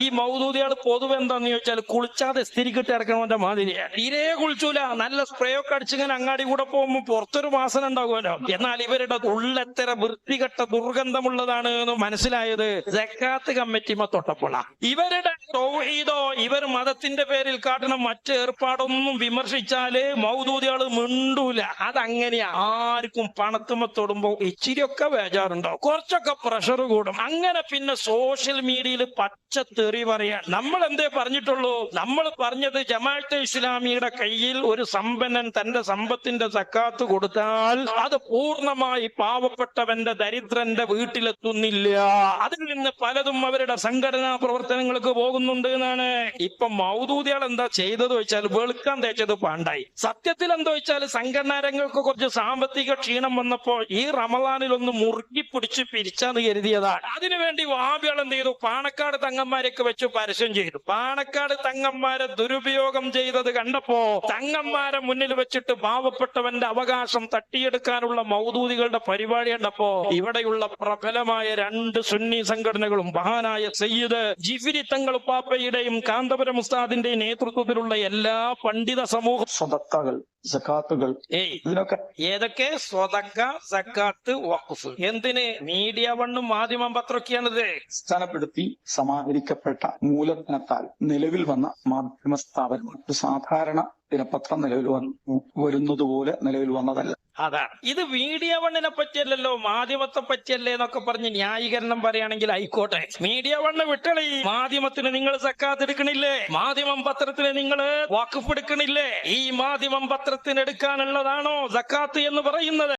ഈ മൗദൂദിയാട് പൊതുവെ എന്താന്ന് ചോദിച്ചാൽ കുളിച്ചാതെ സ്ഥിരിക്കിട്ട് ഇറക്കണവന്റെ മാതിരിയാണ് തീരെ കുളിച്ചൂല. നല്ല സ്പ്രേ ഒക്കെ അടിച്ചിങ്ങനെ അങ്ങാടി കൂടെ പോകുമ്പോൾ പുറത്തൊരു വാസന ഉണ്ടാകുമല്ലോ. എന്നാൽ ഇവരുടെ ഉള്ളെത്തര വൃത്തികെട്ട ദുർഗന്ധമുള്ളതാണ് എന്ന് മനസ്സിലായത് ജക്കാത്ത് കമ്മിറ്റിമ തൊട്ടപ്പോളാ. ഇവരുടെ തൗഹീദോ ഇവർ മതത്തിന്റെ പേരിൽ കാട്ടണം മറ്റ് ഏർപ്പാടൊന്നും വിമർശിച്ചാൽ മൗദൂദിയാൾ മിണ്ടൂല. അതങ്ങനെയാ. ആർക്കും പണത്തുമ്മ തൊടുമ്പോ ഇച്ചിരിയൊക്കെ ബേജാറുണ്ടാവും. കുറച്ചൊക്കെ പ്രഷർ കൂടും. അങ്ങനെ പിന്നെ സോഷ്യൽ മീഡിയയിൽ പച്ച തെറി പറയാൻ. നമ്മൾ എന്തേ പറഞ്ഞിട്ടുള്ളൂ? നമ്മൾ പറഞ്ഞത് ജമാഅത്തെ ഇസ്ലാമിയുടെ കയ്യിൽ ഒരു സമ്പന്നൻ തന്റെ സമ്പത്തിന്റെ സക്കാത്ത് കൊടുത്താൽ അത് പൂർണമായി പാവപ്പെട്ടവന്റെ ദരിദ്രന്റെ വീട്ടിലെത്തുന്നില്ല. അതിൽ നിന്ന് പലതും അവരുടെ സംഘടനാ പ്രവർത്തനങ്ങൾക്ക് പോകുന്നുണ്ട് എന്നാണ്. ഇപ്പൊ മൗദൂദികൾ എന്താ ചെയ്തത് വെച്ചാൽ വെളുക്കാൻ തേച്ചത് പാണ്ടായി. സത്യത്തിൽ എന്താ വെച്ചാൽ സംഘടനാ രംഗങ്ങൾക്ക് കുറച്ച് സാമ്പത്തിക ക്ഷീണം വന്നപ്പോൾ ഈ റമദാനിൽ ഒന്ന് മുറുക്കി പിടിച്ച് പിരിച്ചാന്ന് കരുതിയതാണ്. അതിനുവേണ്ടി വാബികൾ എന്ത് ചെയ്തു? പാണക്കാട് തങ്ങന്മാരെയൊക്കെ വെച്ച് പരസ്യം ചെയ്തു. പാണക്കാട് തങ്ങന്മാരെ ദുരുപയോഗം ചെയ്തത് കണ്ടപ്പോ തങ്ങന്മാരെ മുന്നിൽ വെച്ചിട്ട് പാവപ്പെട്ടവന്റെ അവകാശം തട്ടിയെടുക്കാനുള്ള മൗദൂദികളുടെ പരിപാടി കണ്ടപ്പോ ഇവിടെയുള്ള പ്രബലമായ രണ്ട് സുന്നി സംഘടനകളും മഹാനായ സയ്യിദ് ജിഫിരി തങ്ങൾ പാപ്പയുടെയും കാന്തപുരം ഉസ്താദിന്റെയും നേതൃത്വത്തിലുള്ള എല്ലാ പണ്ഡിത സമൂഹം സക്കാത്തുകൾ. ഇതിനൊക്കെ ഏതൊക്കെ? സ്വതക്ക സക്കാത്ത് വഖഫ്. എന്തിന്? മീഡിയ വണ്ണും മാധ്യമം പത്രമൊക്കെയാണിത് സ്ഥാനപ്പെടുത്തി സമാഹരിക്കപ്പെട്ട മൂലധനത്താൽ നിലവിൽ വന്ന മാധ്യമ സ്ഥാപനം സാധാരണ ദിനപത്രം നിലവിൽ വന്നു വരുന്നതുപോലെ നിലവിൽ വന്നതല്ല. അതാണ് ഇത് മീഡിയ വണ്ണിനെ പറ്റിയല്ലല്ലോ മാധ്യമത്തെ പറ്റിയല്ലേ എന്നൊക്കെ പറഞ്ഞ് ന്യായീകരണം പറയുകയാണെങ്കിൽ ആയിക്കോട്ടെ. മീഡിയ വണ്ണ് വിട്ടളി. മാധ്യമത്തിന് നിങ്ങൾ സക്കാത്ത് എടുക്കണില്ലേ? മാധ്യമം പത്രത്തിന് നിങ്ങൾ വാക്കുപ്പെടുക്കണില്ലേ ഈ മാധ്യമം പത്രത്തിന് എടുക്കാനുള്ളതാണോ സക്കാത്ത് എന്ന് പറയുന്നത്?